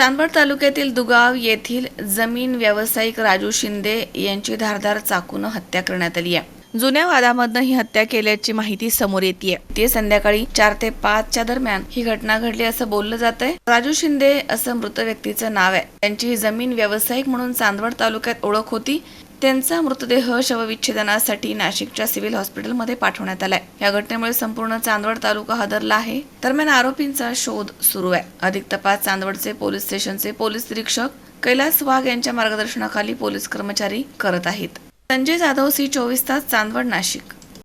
चांदवड तालुक्यातील दुगाव येथील जमीन व्यावसायिक राजू शिंदे यांची धारदार चाकून हत्या करण्यात आली आहे. जुन्या वादामधनं ही हत्या केल्याची माहिती समोर येते ते संध्याकाळी चार ते पाचच्या दरम्यान ही घटना घडली असं बोललं जात आहे राजू शिंदे असं मृत व्यक्तीचं नाव आहे. त्यांची जमीन व्यावसायिक म्हणून चांदवड तालुक्यात ओळख होती. त्यांचा मृतदेह शवविच्छेदनासाठी नाशिकच्या सिव्हिल हॉस्पिटलमध्ये पाठवण्यात आलाय. या घटनेमुळे संपूर्ण चांदवड तालुका हादरला आहे. दरम्यान आरोपींचा शोध सुरू आहे. अधिक तपास चांदवडचे पोलीस स्टेशनचे पोलीस निरीक्षक कैलास वाघ यांच्या मार्गदर्शनाखाली पोलीस कर्मचारी करत आहेत. संजय जाधव सी चोवीस तास चांदवड नाशिक.